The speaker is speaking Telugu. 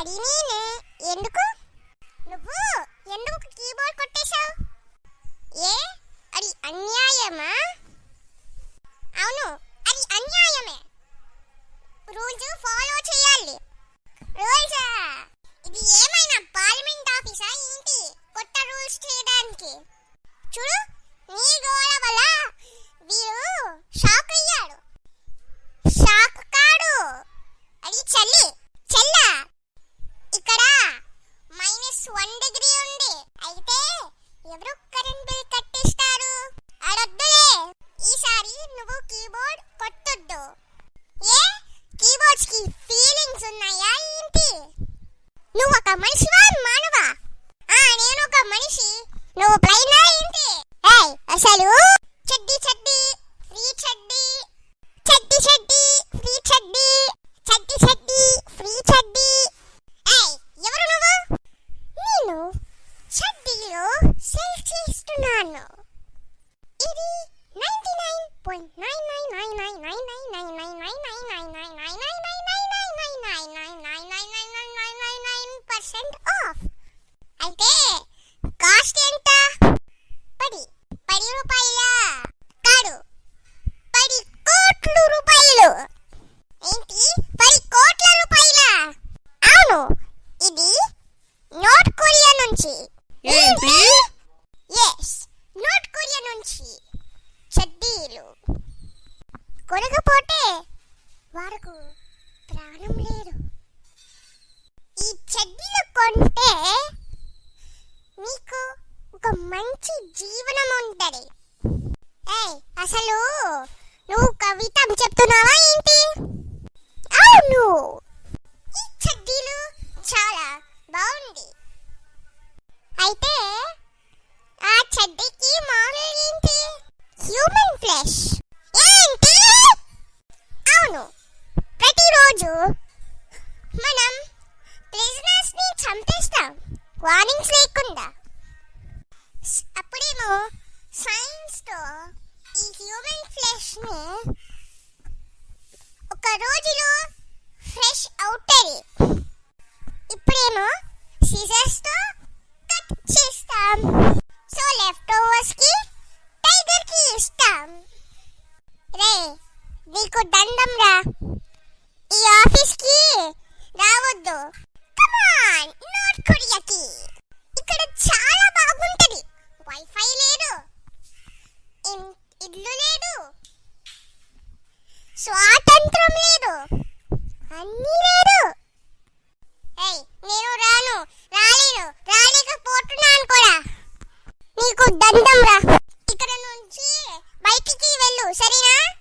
అది నేనే ఎందుకు? నువ్వు ఎందుకు కీబోర్డ్ కొట్టేశావు? ఏ? అది అన్యాయమా? అవును అది అన్యాయమే. రూల్స్ ఫాలో చేయాలి. నువ్వు ఒక మనిషివా మానవా? ఆ నేను ఒక మనిషి. నువ్వు ప్లైనా ఏంటి? ఏయ్ అసలు నాకు ప్రాణం లేదు. ఈ చెడ్డీలు కొంటే నీకు ఒక మంచి జీవనం ఉంటది. ఏయ్ అసలు నువ్వు కవిత చెప్తున్నావా ఏంటి? అవును. ఈ చెడ్డీలు చాలా బాగుంది. అయితే ఆ చెడ్డీకి మామూలు ఏంటి? హ్యూమన్ ఫ్లెష్ ఏంటి? అవును. రోజు మనం ప్రిజనర్స్ని చంపేస్తాం. వార్నింగ్స్ లేకుండా. అప్పుడేమో సైన్స్తో ఈ హ్యూమన్ ఫ్లెష్ని ఒక రోజులో ఫ్రెష్ అవుతుంది ఇప్పుడేమో సీజర్స్తో కట్ చేస్తాం. సో లెఫ్ట్ ఓవర్స్కి టైగర్కి ఇస్తాం. రే నీకు దండం రా. ఈ ఆఫీస్కి రావద్దు కమాన్ నార్త్ కొరియాకి ఇక్కడ చాలా బాగుంటది. వైఫై లేదు. ఇల్లు లేదు. స్వాతంత్రం లేదు. అన్నీ లేదు. నేను రాను. రాలేను. రాలేకపోతున్నాను కూడా. నీకు దండం రా. ఇక్కడ నుంచి బయటికి వెళ్ళు సరేనా?